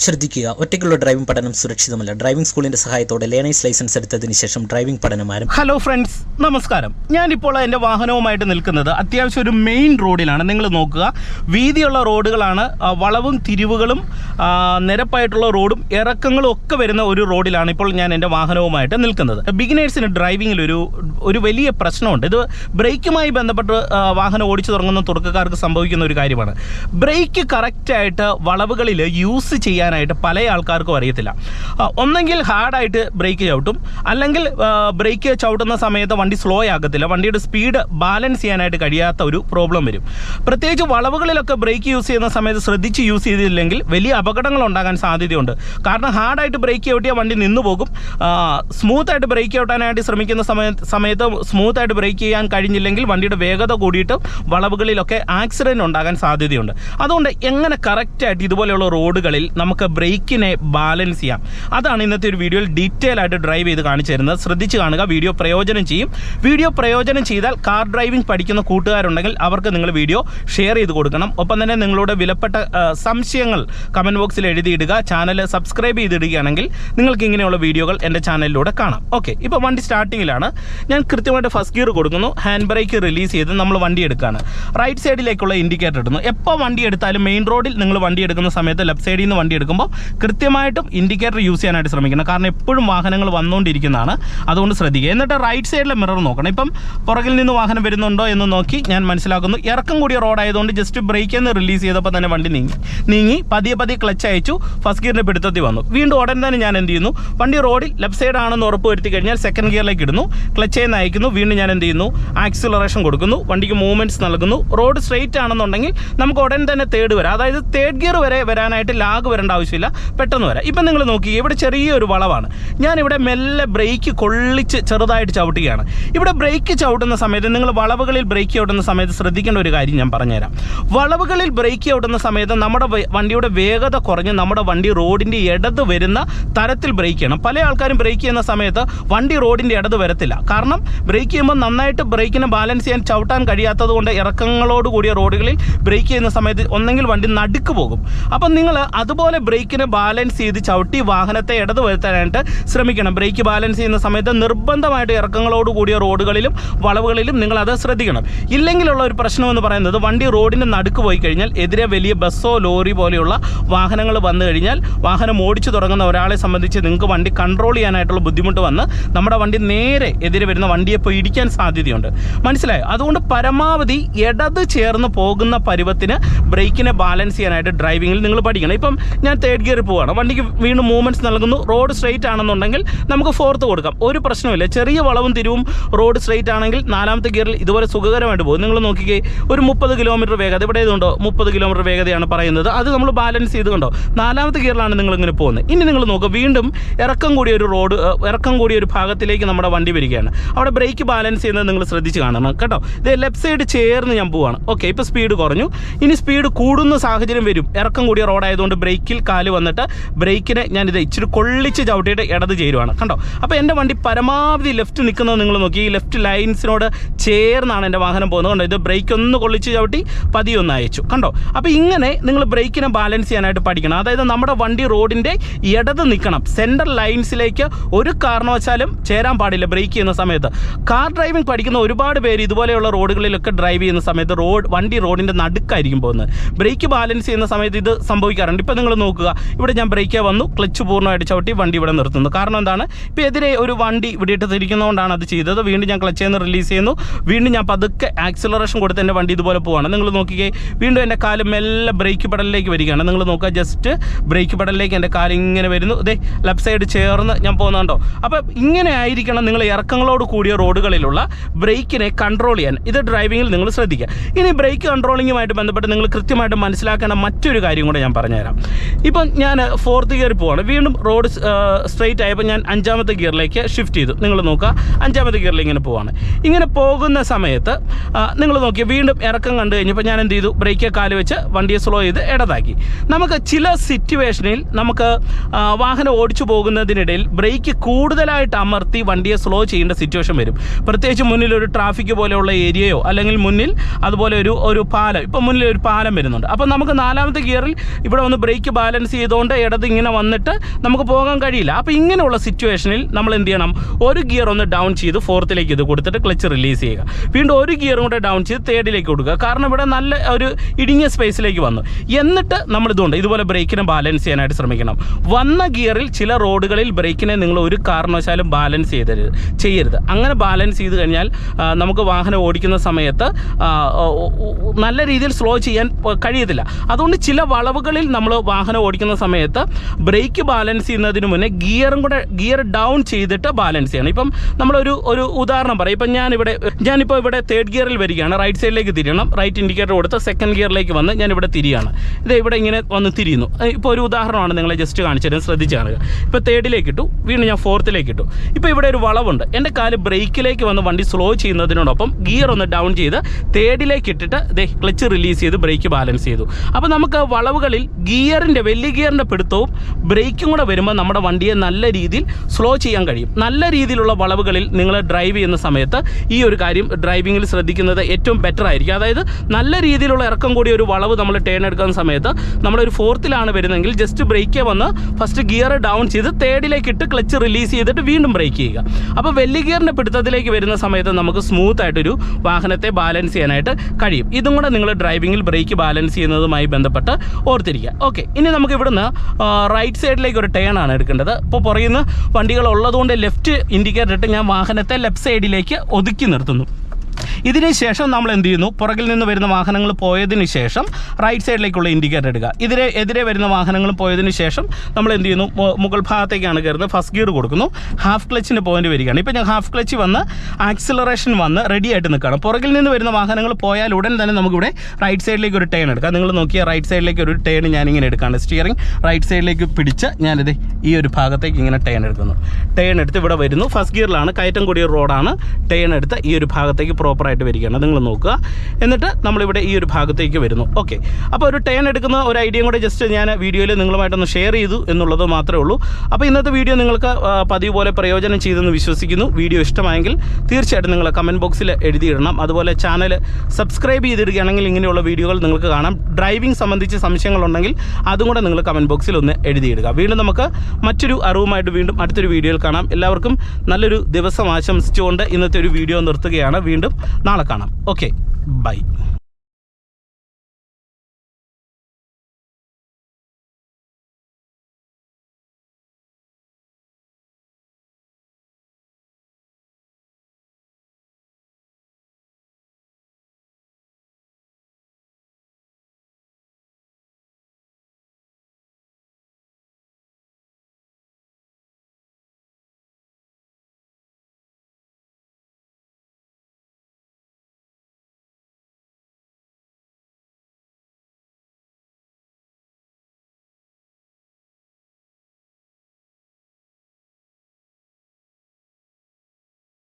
ശ്രദ്ധിക്കുക. ഒറ്റയ്ക്കുള്ള ഡ്രൈവിംഗ് പഠനം സുരക്ഷിതമല്ല. ഡ്രൈവിംഗ് സ്കൂളിന്റെ സഹായത്തോടെ ലേണേഴ്സ് ലൈസൻസ് എടുത്തതിന് ശേഷം ഡ്രൈവിംഗ് പഠനം ആരംഭിക്കും ഹലോ ഫ്രണ്ട്സ് നമസ്കാരം. ഞാനിപ്പോൾ എന്റെ വാഹനവുമായിട്ട് നിൽക്കുന്നത് അത്യാവശ്യം ഒരു മെയിൻ റോഡിലാണ് നിങ്ങൾ നോക്കുക വീതിയുള്ള റോഡുകളാണ് വളവും തിരിവുകളും നിരപ്പായിട്ടുള്ള റോഡും ഇറക്കങ്ങളും ഒക്കെ വരുന്ന ഒരു റോഡിലാണ് ഇപ്പോൾ ഞാൻ എന്റെ വാഹനവുമായിട്ട് നിൽക്കുന്നത്. ബിഗിനേഴ്സിന് ഡ്രൈവിംഗിൽ ഒരു ഒരു വലിയ പ്രശ്നമുണ്ട്. ഇത് ബ്രേക്കുമായി ബന്ധപ്പെട്ട് വാഹനം ഓടിച്ചു തുടങ്ങുന്ന തുടക്കക്കാർക്ക് സംഭവിക്കുന്ന ഒരു കാര്യമാണ്. ബ്രേക്ക് കറക്റ്റായിട്ട് വളവുകളിൽ യൂസ് ചെയ്യാനായിട്ട് പല ആൾക്കാർക്കും അറിയത്തില്ല. ഒന്നെങ്കിൽ ഹാർഡായിട്ട് ബ്രേക്ക് ചവിട്ടും. അല്ലെങ്കിൽ ബ്രേക്ക് ചവിട്ടുന്ന സമയത്ത് വണ്ടി സ്ലോ ആകത്തില്ല. വണ്ടിയുടെ സ്പീഡ് ബാലൻസ് ചെയ്യാനായിട്ട് കഴിയാത്ത ഒരു പ്രോബ്ലം വരും. പ്രത്യേകിച്ച് വളവുകളിലൊക്കെ ബ്രേക്ക് യൂസ് ചെയ്യുന്ന സമയത്ത് ശ്രദ്ധിച്ച് യൂസ് ചെയ്തില്ലെങ്കിൽ വലിയ അപകടങ്ങൾ ഉണ്ടാകാൻ സാധ്യതയുണ്ട്. കാരണം ഹാർഡായിട്ട് ബ്രേക്ക് ചവിട്ടിയാൽ വണ്ടി നിന്നു പോകും. സ്മൂത്തായിട്ട് ബ്രേക്ക് ചവിട്ടാനായിട്ട് ശ്രമിക്കുന്ന സമയത്ത് സമയത്ത് സ്മൂത്തായിട്ട് ബ്രേക്ക് ചെയ്യാൻ കഴിഞ്ഞില്ലെങ്കിൽ വണ്ടിയുടെ വേഗത കൂടിയിട്ട് വളവുകളിലൊക്കെ ആക്സിഡന്റ് ഉണ്ടാകാൻ സാധ്യതയുണ്ട്. അതുകൊണ്ട് എങ്ങനെ കറക്റ്റായിട്ട് ഇതുപോലെയുള്ള റോഡുകളിൽ നമുക്ക് ബ്രേക്കിനെ ബാലൻസ് ചെയ്യാം. അതാണ് ഇന്നത്തെ ഒരു വീഡിയോയിൽ ഡീറ്റെയിൽ ആയിട്ട് ഡ്രൈവ് ചെയ്ത് കാണിച്ചു തരുന്നത്. ശ്രദ്ധിച്ച് കാണുക വീഡിയോ പ്രയോജനം ചെയ്യും. വീഡിയോ പ്രയോജനം ചെയ്താൽ കാർ ഡ്രൈവിംഗ് പഠിക്കുന്ന കൂട്ടുകാരുണ്ടെങ്കിൽ അവർക്ക് നിങ്ങൾ വീഡിയോ ഷെയർ ചെയ്ത് കൊടുക്കണം. ഒപ്പം തന്നെ നിങ്ങളുടെ വിലപ്പെട്ട സംശയങ്ങൾ കമന്റ് ബോക്സിൽ എഴുതിയിടുക. ചാനൽ സബ്സ്ക്രൈബ് ചെയ്തിടുകയാണെങ്കിൽ നിങ്ങൾക്ക് ഇങ്ങനെയുള്ള വീഡിയോകൾ എന്റെ ചാനലിലൂടെ കാണാം. ഓക്കെ ഇപ്പോൾ വണ്ടി സ്റ്റാർട്ടിങ്ങിലാണ് ഞാൻ കൃത്യമായിട്ട് ഫസ്റ്റ് ഗിയർ കൊടുക്കുന്നു. ഹാൻഡ് ബ്രേക്ക് റിലീസ് ചെയ്ത് നമ്മൾ വണ്ടി എടുക്കുകയാണ്. റൈറ്റ് സൈഡിലേക്കുള്ള ഇൻഡിക്കേറ്റർ ഇടുന്നു. എപ്പോൾ വണ്ടി എടുത്താലും മെയിൻ റോഡിൽ നിങ്ങൾ വണ്ടി എടുക്കുന്ന സമയത്ത് ലെഫ്റ്റ് സൈഡിൽ നിന്ന് വണ്ടി എടുക്കുമ്പോൾ കൃത്യമായിട്ടും ഇൻഡിക്കേറ്റർ യൂസ് ചെയ്യാനായിട്ട് ശ്രമിക്കണം. കാരണം എപ്പോഴും വാഹനങ്ങൾ വന്നുകൊണ്ടിരിക്കുന്നതാണ്. അതുകൊണ്ട് ശ്രദ്ധിക്കുക. എന്നിട്ട് റൈറ്റ് സൈഡിലെ മിറർ നോക്കണം. ഇപ്പം പുറകിൽ നിന്ന് വാഹനം വരുന്നുണ്ടോ എന്ന് നോക്കി ഞാൻ മനസ്സിലാക്കുന്നു. ഇറക്കം കൂടിയ റോഡായതുകൊണ്ട് ജസ്റ്റ് ബ്രേക്ക് നിന്ന് റിലീസ് ചെയ്തപ്പോൾ തന്നെ വണ്ടി നീങ്ങി. നീങ്ങി പതിയെ പതിയെ ക്ലച്ച് അയച്ചു. ഫസ്റ്റ് ഗിയറിന്റെ പിടുത്തത്തിൽ വന്നു. വീണ്ടും ഉടൻ തന്നെ ഞാൻ എന്ത് ചെയ്യുന്നു? വണ്ടി റോഡിൽ ലെഫ്റ്റ് സൈഡ് ആണെന്ന് ഉറപ്പ് വരുത്തി കഴിഞ്ഞാൽ സെക്കൻഡ് ഗിയറിലേക്ക് ഇടുന്നു. ക്ലച്ച് ചെയ്യുന്ന അയക്കുന്നു. വീണ്ടും ഞാൻ എന്ത് ചെയ്യുന്നു? ആക്സിലറേഷൻ കൊടുക്കുന്നു. വണ്ടിക്ക് മൂവ്മെന്റ്സ് നൽകുന്നു. റോഡ് സ്ട്രെയിറ്റ് ആണെന്നുണ്ടെങ്കിൽ നമുക്ക് ഉടൻ തന്നെ തേർഡ് വരാം. അതായത് തേർഡ് ഗിയർ വരെ വരാനായിട്ട് ലാഗ് വരേണ്ട ആവശ്യമില്ല പെട്ടെന്ന് വരാം. ഇപ്പം നിങ്ങൾ നോക്കി ഇവിടെ ചെറിയൊരു വളവാണ്. ഞാനിവിടെ മെല്ലെ ബ്രേക്ക് കൊള്ളിച്ച് ചെറുതായിട്ട് ചവിട്ടുകയാണ്. ഇവിടെ ബ്രേക്ക് ചവിട്ടുന്ന സമയത്ത് നിങ്ങൾ വളവുകളിൽ ബ്രേക്ക് ചവിട്ടുന്ന സമയത്ത് ശ്രദ്ധിക്കേണ്ട ഒരു കാര്യം ഞാൻ പറഞ്ഞുതരാം. വളവുകളിൽ ബ്രേക്ക് ചവിട്ടുന്ന സമയത്ത് നമ്മുടെ വണ്ടിയുടെ വേഗത കുറഞ്ഞ് നമ്മുടെ വണ്ടി റോഡിന്റെ ഇടത് വരുന്ന തരത്തിൽ ബ്രേക്ക് ചെയ്യണം. പല ആൾക്കാരും ബ്രേക്ക് ചെയ്യുന്ന സമയത്ത് വണ്ടി റോഡിന്റെ ഇടത് വരത്തില്ല. കാരണം ബ്രേക്ക് ചെയ്യുമ്പോൾ നന്നായിട്ട് ബ്രേക്കിനെ ബാലൻസ് ചെയ്യാൻ ചവിട്ടാൻ കഴിയാത്തത് കൊണ്ട് ഇറക്കങ്ങളോട് കൂടിയ റോഡുകളിൽ ബ്രേക്ക് ചെയ്യുന്ന സമയത്ത് ഒന്നെങ്കിൽ വണ്ടി നടുക്ക് പോകും. അപ്പം നിങ്ങൾ അതുപോലെ ബ്രേക്കിനെ ബാലൻസ് ചെയ്ത് ചവിട്ടി വാഹനത്തെ ഇടത് വരുത്താനായിട്ട് ശ്രമിക്കണം. ബ്രേക്ക് ബാലൻസ് ചെയ്യുന്ന സമയത്ത് നിർബന്ധമായിട്ട് ഇറക്കങ്ങളോട് കൂടിയ റോഡുകളിലും വളവുകളിലും നിങ്ങൾ അത് ശ്രദ്ധിക്കണം. ഇല്ലെങ്കിലുള്ള ഒരു പ്രശ്നം എന്ന് പറയുന്നത് വണ്ടി റോഡിന്റെ നടുക്ക് പോയി കഴിഞ്ഞാൽ എതിരെ വലിയ ബസ്സോ ലോറി പോലെയുള്ള വാഹനങ്ങൾ വന്നു കഴിഞ്ഞാൽ വാഹനം ഓടിച്ചു തുടങ്ങുന്ന ഒരാളെ സംബന്ധിച്ച് നിങ്ങൾക്ക് വണ്ടി കൺട്രോൾ ചെയ്യാനായിട്ടുള്ള ബുദ്ധിമുട്ട് വന്ന് നമ്മുടെ വണ്ടി നേരെ എതിരെ വരുന്ന വണ്ടിയെ പോയി ഇടിക്കാൻ സാധ്യതയുണ്ട്. മനസ്സിലായോ? അതുകൊണ്ട് പരമാവധി ഇടത് ചേർന്ന് പോകുന്ന പരുവത്തിന് ബ്രേക്കിനെ ബാലൻസ് ചെയ്യാനായിട്ട് ഡ്രൈവിങ്ങിൽ നിങ്ങൾ പഠിക്കണം. ഇപ്പം ഞാൻ തേർഡ് ഗിയർ പോവാണ്. വണ്ടിക്ക് വീണ്ടും മൂവ്മെന്റ്സ് നൽകുന്നു. റോഡ് സ്ട്രെയിറ്റ് ആണെന്നുണ്ടെങ്കിൽ നമുക്ക് ഫോർത്ത് കൊടുക്കാം. ഒരു പ്രശ്നമില്ല ചെറിയ വളവും തിരിവും റോഡ് സ്ട്രെയിറ്റ് ആണെങ്കിൽ നാലാമത്തെ ഗിയറിൽ ഇതുപോലെ സുഖകരമായിട്ട് പോകും. നിങ്ങൾ നോക്കിക്കേ ഒരു മുപ്പത് കിലോമീറ്റർ വേഗത ഇവിടെ ഇതുണ്ടോ? മുപ്പത് കിലോമീറ്റർ വേഗതയാണ് പറയുന്നത്. അത് നമ്മൾ ബാലൻസ് ചെയ്ത് കണ്ടോ നാലാമത്തെ ഗിയറിലാണ് നിങ്ങൾ ഇങ്ങനെ പോകുന്നത്. ഇനി നിങ്ങൾ നോക്കുക വീണ്ടും ഇറക്കം കൂടിയ ഒരു റോഡ് ഇറക്കം കൂടിയ ഒരു ഭാഗത്തിലേക്ക് നമ്മുടെ വണ്ടി വരികയാണ്. അവിടെ ബ്രേക്ക് ബാലൻസ് ചെയ്യുന്നത് നിങ്ങൾ ശ്രദ്ധിച്ച് കാണണം കേട്ടോ. ഇത് ലെഫ്റ്റ് സൈഡ് ചേർന്ന് ഞാൻ പോവാണ്. ഓക്കെ ഇപ്പോൾ സ്പീഡ് കുറഞ്ഞു. ഇനി സ്പീഡ് കൂടുന്ന സാഹചര്യം വരും. ഇറക്കം കൂടിയ റോഡായതുകൊണ്ട് ബ്രേക്കിൽ കാൽ വന്നിട്ട് ബ്രേക്കിനെ ഞാൻ ഇത് ഇച്ചിരി കൊള്ളിച്ച് ചവിട്ടിയിട്ട് ഇടത് ചേരുവാണ്. കണ്ടോ? അപ്പോൾ എന്റെ വണ്ടി പരമാവധി ലെഫ്റ്റ് നിൽക്കുന്നത് നിങ്ങൾ നോക്കി. ഈ ലെഫ്റ്റ് ലൈൻസിനോട് ചേർന്നാണ് എന്റെ വാഹനം പോകുന്നത്. കണ്ടോ? ഇത് ബ്രേക്ക് ഒന്ന് കൊള്ളിച്ച് ചവിട്ടി പതിയെ ഒന്ന് അയച്ചു. കണ്ടോ? അപ്പോൾ ഇങ്ങനെ നിങ്ങൾ ബ്രേക്കിനെ ബാലൻസ് ചെയ്യാനായിട്ട് പഠിക്കണം. അതായത് നമ്മുടെ വണ്ടി റോഡിന്റെ ഇടത് നിൽക്കണം. സെന്റർ ലൈൻസിലേക്ക് ഒരു കാരണവശാലും ചേരാൻ പാടില്ല ബ്രേക്ക് ചെയ്യുന്ന സമയത്ത്. കാർ ഡ്രൈവിംഗ് പഠിക്കുന്ന ഒരുപാട് പേര് ഇതുപോലെയുള്ള റോഡുകളിലൊക്കെ ഡ്രൈവ് ചെയ്യുന്ന സമയത്ത് റോഡ് വണ്ടി റോഡിന്റെ നടുക്കായിരിക്കും പോകുന്നത്. ബ്രേക്ക് ബാലൻസ് ചെയ്യുന്ന സമയത്ത് ഇത് സംഭവിക്കാറുണ്ട്. ഇപ്പോൾ നിങ്ങൾ നോക്കുക. ഇവിടെ ഞാൻ ബ്രേക്ക് വന്നു. ക്ലച്ച് പൂർണമായിട്ട് ചവിട്ടി വണ്ടി ഇവിടെ നിർത്തുന്നു. കാരണം എന്താണ്? ഇപ്പോൾ എതിരെ ഒരു വണ്ടി ഇവിടെ ഇട്ട് തിരിക്കുന്നതുകൊണ്ടാണ് അത് ചെയ്തത്. വീണ്ടും ഞാൻ ക്ലച്ചിൽ നിന്ന് റിലീസ് ചെയ്യുന്നു. വീണ്ടും ഞാൻ പതുക്കെ ആക്സിലറേഷൻ കൊടുത്ത് എന്റെ വണ്ടി ഇതുപോലെ പോവാണ്. നിങ്ങൾ നോക്കിക്കേ വീണ്ടും എന്റെ കാലം മെല്ലെ ബ്രേക്ക് പെടലിലേക്ക് വരികയാണ്. നിങ്ങൾ നോക്കുക ജസ്റ്റ് ബ്രേക്ക് പെടലിലേക്ക് എന്റെ കാൽ ഇങ്ങനെ വരുന്നു. ഇതേ ലെഫ്റ്റ് സൈഡ് ചേർന്ന് ഞാൻ പോകുന്നുണ്ടോ? അപ്പോൾ ഇങ്ങനെ ആയിരിക്കണം നിങ്ങൾ ഇറക്കങ്ങളോട് കൂടിയ റോഡുകളിലുള്ള ബ്രേക്കിനെ കൺട്രോൾ ചെയ്യാൻ. ഇത് ഡ്രൈവിങ്ങിൽ നിങ്ങൾ ശ്രദ്ധിക്കുക. ഇനി ബ്രേക്ക് കൺട്രോളിങ്ങുമായിട്ട് ബന്ധപ്പെട്ട് നിങ്ങൾ കൃത്യമായിട്ട് മനസ്സിലാക്കേണ്ട മറ്റൊരു കാര്യം കൂടെ ഞാൻ പറഞ്ഞുതരാം. ഇപ്പം ഞാൻ ഫോർത്ത് ഗിയർ പോവാണ്. വീണ്ടും റോഡ് സ്ട്രെയിറ്റ് ആയപ്പോൾ ഞാൻ അഞ്ചാമത്തെ ഗിയറിലേക്ക് ഷിഫ്റ്റ് ചെയ്തു. നിങ്ങൾ നോക്കുക. അഞ്ചാമത്തെ ഗിയറിൽ ഇങ്ങനെ പോവാണ്. ഇങ്ങനെ പോകുന്ന സമയത്ത് നിങ്ങൾ നോക്കിയാൽ വീണ്ടും ഇറക്കം കണ്ടു കഴിഞ്ഞപ്പോൾ ഞാൻ എന്ത് ചെയ്തു? ബ്രേക്ക് കാൽ വെച്ച് വണ്ടിയെ സ്ലോ ചെയ്ത് ഇടതാക്കി. നമുക്ക് ചില സിറ്റുവേഷനിൽ നമുക്ക് വാഹനം ഓടിച്ചു പോകുന്നതിനിടയിൽ ബ്രേക്ക് കൂടുതലായിട്ട് അമർത്തി വണ്ടിയെ സ്ലോ ചെയ്യേണ്ട സിറ്റുവേഷൻ വരും. പ്രത്യേകിച്ച് മുന്നിൽ ഒരു ട്രാഫിക് പോലെയുള്ള ഏരിയയോ അല്ലെങ്കിൽ മുന്നിൽ അതുപോലെ ഒരു ഒരു പാലം. ഇപ്പം മുന്നിൽ ഒരു പാലം വരുന്നുണ്ട്. അപ്പോൾ നമുക്ക് നാലാമത്തെ ഗിയറിൽ ഇവിടെ ഒന്ന് ബ്രേക്ക് ബാലൻസ് ചെയ്തുകൊണ്ട് ഇടത് ഇങ്ങനെ വന്നിട്ട് നമുക്ക് പോകാൻ കഴിയില്ല. അപ്പോൾ ഇങ്ങനെയുള്ള സിറ്റുവേഷനിൽ നമ്മൾ എന്ത് ചെയ്യണം? ഒരു ഗിയർ ഒന്ന് ഡൗൺ ചെയ്ത് ഫോർത്തിലേക്ക് ഇത് കൊടുത്തിട്ട് ക്ലച്ച് റിലീസ് ചെയ്യുക. വീണ്ടും ഒരു ഗിയർ കൂടെ ഡൗൺ ചെയ്ത് തേർഡിലേക്ക് കൊടുക്കുക. കാരണം ഇവിടെ നല്ല ഒരു ഇടുങ്ങിയ സ്പേസിലേക്ക് വന്നു. എന്നിട്ട് നമ്മൾ ഇതുകൊണ്ട് ഇതുപോലെ ബ്രേക്കിനെ ബാലൻസ് ചെയ്യാനായിട്ട് ശ്രമിക്കണം. വന്ന ഗിയറിൽ ചില റോഡുകളിൽ ബ്രേക്കിനെ നിങ്ങൾ ഒരു കാരണവശാലും ബാലൻസ് ചെയ്തരുത് ചെയ്യരുത്. അങ്ങനെ ബാലൻസ് ചെയ്ത് കഴിഞ്ഞാൽ നമുക്ക് വാഹനം ഓടിക്കുന്ന സമയത്ത് നല്ല രീതിയിൽ സ്ലോ ചെയ്യാൻ കഴിയത്തില്ല. അതുകൊണ്ട് ചില വളവുകളിൽ നമ്മൾ വാഹനം ഓടിക്കുന്ന സമയത്ത് ബ്രേക്ക് ബാലൻസ് ചെയ്യുന്നതിന് മുന്നേ ഗിയറും കൂടെ ഗിയർ ഡൗൺ ചെയ്തിട്ട് ബാലൻസ് ചെയ്യണം. ഇപ്പം നമ്മളൊരു ഒരു ഉദാഹരണം പറയാം. ഇപ്പം ഞാനിവിടെ ഞാനിപ്പോൾ ഇവിടെ തേർഡ് ഗിയറിൽ വരികയാണ്. റൈറ്റ് സൈഡിലേക്ക് തിരിയണം. റൈറ്റ് ഇൻഡിക്കേറ്റർ കൊടുത്ത് സെക്കൻഡ് ഗിയറിലേക്ക് വന്ന് ഞാൻ ഇവിടെ തിരിയാണ്. ഇത് ഇവിടെ ഇങ്ങനെ വന്ന് തിരിയുന്നു. ഇപ്പോൾ ഒരു ഉദാഹരണമാണ് നിങ്ങളെ ജസ്റ്റ് കാണിച്ചത്. ശ്രദ്ധിച്ച് കാണുക ഇപ്പോൾ തേർഡിലേക്ക് ഇട്ടു. വീണ്ടും ഞാൻ ഫോർത്തിലേക്ക് ഇട്ടു. ഇപ്പോൾ ഇവിടെ ഒരു വളവുണ്ട്. എന്റെ കാൽ ബ്രേക്കിലേക്ക് വന്ന് വണ്ടി സ്ലോ ചെയ്യുന്നതിനോടൊപ്പം ഗിയർ ഒന്ന് ഡൗൺ ചെയ്ത് തേർഡിലേക്ക് ഇട്ടിട്ട് ദേ ക്ലച്ച് റിലീസ് ചെയ്ത് ബ്രേക്ക് ബാലൻസ് ചെയ്തു. അപ്പോൾ നമുക്ക് വളവുകളിൽ ഗിയറിന്റെ വലിയ ഗിയറിന്റെ പിടുത്തവും ബ്രേക്കും കൂടെ വരുമ്പോൾ നമ്മുടെ വണ്ടിയെ നല്ല രീതിയിൽ സ്ലോ ചെയ്യാൻ കഴിയും. നല്ല രീതിയിലുള്ള വളവുകളിൽ നിങ്ങൾ ഡ്രൈവ് ചെയ്യുന്ന സമയത്ത് ഈ ഒരു കാര്യം ഡ്രൈവിങ്ങിൽ ശ്രദ്ധിക്കുന്നത് ഏറ്റവും ബെറ്റർ ആയിരിക്കും. അതായത് നല്ല രീതിയിലുള്ള ഇറക്കം കൂടി ഒരു വളവ് നമ്മൾ ടേൺ എടുക്കുന്ന സമയത്ത് നമ്മളൊരു ഫോർത്തിലാണ് വരുന്നതെങ്കിൽ ജസ്റ്റ് ബ്രേക്ക് വന്ന് ഫസ്റ്റ് ഗിയർ ഡൗൺ ചെയ്ത് തേർഡിലേക്ക് ഇട്ട് ക്ലച്ച് റിലീസ് ചെയ്തിട്ട് വീണ്ടും ബ്രേക്ക് ചെയ്യുക. അപ്പോൾ വെല്ലി ഗിയറിന്റെ പിടുത്തത്തിലേക്ക് വരുന്ന സമയത്ത് നമുക്ക് സ്മൂത്ത് ആയിട്ടൊരു വാഹനത്തെ ബാലൻസ് ചെയ്യാനായിട്ട് കഴിയും. ഇതും കൂടെ നിങ്ങൾ ഡ്രൈവിങ്ങിൽ ബ്രേക്ക് ബാലൻസ് ചെയ്യുന്നതുമായി ബന്ധപ്പെട്ട് ഓർത്തിരിക്കുക. ഓക്കെ ഇനി നമുക്ക് ഇവിടുന്ന് റൈറ്റ് സൈഡിലേക്ക് ഒരു ടേൺ ആണ് എടുക്കേണ്ടത്. ഇപ്പോൾ പുറയുന്ന വണ്ടികൾ ഉള്ളതുകൊണ്ട് ലെഫ്റ്റ് ഇൻഡിക്കേറ്റർ ഇട്ട് ഞാൻ വാഹനത്തെ ലെഫ്റ്റ് സൈഡിലേക്ക് ഒതുക്കി നിർത്തുന്നു. ഇതിന് ശേഷം നമ്മൾ എന്ത് ചെയ്യുന്നു? പുറകിൽ നിന്ന് വരുന്ന വാഹനങ്ങൾ പോയതിന് ശേഷം റൈറ്റ് സൈഡിലേക്കുള്ള ഇൻഡിക്കേറ്റർ എടുക്കുക ഇതിരെ എതിരെ വരുന്ന വാഹനങ്ങൾ പോയതിന് ശേഷം നമ്മൾ എന്ത് ചെയ്യുന്നു? മുകൾ ഭാഗത്തേക്കാണ് കയറുന്നത്. ഫസ്റ്റ് ഗിയർ കൊടുക്കുന്നു. ഹാഫ് ക്ലച്ചിന് പോയിന്റ് വരികയാണ്. ഇപ്പോൾ ഞാൻ ഹാഫ് ക്ലച്ച് വന്ന് ആക്സിലറേഷൻ വന്ന് റെഡി ആയിട്ട് നിൽക്കുകയാണ്. പുറകിൽ നിന്ന് വരുന്ന വാഹനങ്ങൾ പോയാൽ ഉടൻ തന്നെ നമുക്കിവിടെ റൈറ്റ് സൈഡിലേക്ക് ഒരു ടേൺ എടുക്കാം. നിങ്ങൾ നോക്കിയാൽ റൈറ്റ് സൈഡിലേക്ക് ഒരു ടേൺ ഞാനിങ്ങനെ എടുക്കുകയാണ് സ്റ്റിയറിംഗ് റൈറ്റ് സൈഡിലേക്ക് പിടിച്ച് ഞാനിത് ഈ ഒരു ഭാഗത്തേക്ക് ഇങ്ങനെ ടേൺ എടുക്കുന്നു. ടേൺ എടുത്ത് ഇവിടെ വരുന്നു. ഫസ്റ്റ് ഗിയറിലാണ് കയറ്റം കൂടിയ റോഡാണ് ടേൺ എടുത്ത് ഈ ഒരു ഭാഗത്തേക്ക് പ്രോപ്പറായിട്ട് വരികയാണ്. നിങ്ങൾ നോക്കുക. എന്നിട്ട് നമ്മളിവിടെ ഈ ഒരു ഭാഗത്തേക്ക് വരുന്നു. ഓക്കെ അപ്പോൾ ഒരു ടേൺ എടുക്കുന്ന ഒരു ഐഡിയയും കൂടെ ജസ്റ്റ് ഞാൻ വീഡിയോയിൽ നിങ്ങളുമായിട്ടൊന്ന് ഷെയർ ചെയ്തു എന്നുള്ളത് മാത്രമേ ഉള്ളൂ. അപ്പോൾ ഇന്നത്തെ വീഡിയോ നിങ്ങൾക്ക് പതിവ് പോലെ പ്രയോജനം ചെയ്തെന്ന് വിശ്വസിക്കുന്നു. വീഡിയോ ഇഷ്ടമായെങ്കിൽ തീർച്ചയായിട്ടും നിങ്ങൾ കമന്റ് ബോക്സിൽ എഴുതിയിടണം. അതുപോലെ ചാനൽ സബ്സ്ക്രൈബ് ചെയ്തിടുകയാണെങ്കിൽ ഇങ്ങനെയുള്ള വീഡിയോകൾ നിങ്ങൾക്ക് കാണാം. ഡ്രൈവിംഗ് സംബന്ധിച്ച് സംശയങ്ങളുണ്ടെങ്കിൽ അതും കൂടെ നിങ്ങൾ കമന്റ് ബോക്സിൽ ഒന്ന് എഴുതിയിടുക. വീണ്ടും നമുക്ക് മറ്റൊരു അറിവുമായിട്ട് വീണ്ടും അടുത്തൊരു വീഡിയോയിൽ കാണാം. എല്ലാവർക്കും നല്ലൊരു ദിവസം ആശംസിച്ചുകൊണ്ട് ഇന്നത്തെ ഒരു വീഡിയോ നിർത്തുകയാണ്. വീണ്ടും നാളെ കാണാം. Okay bye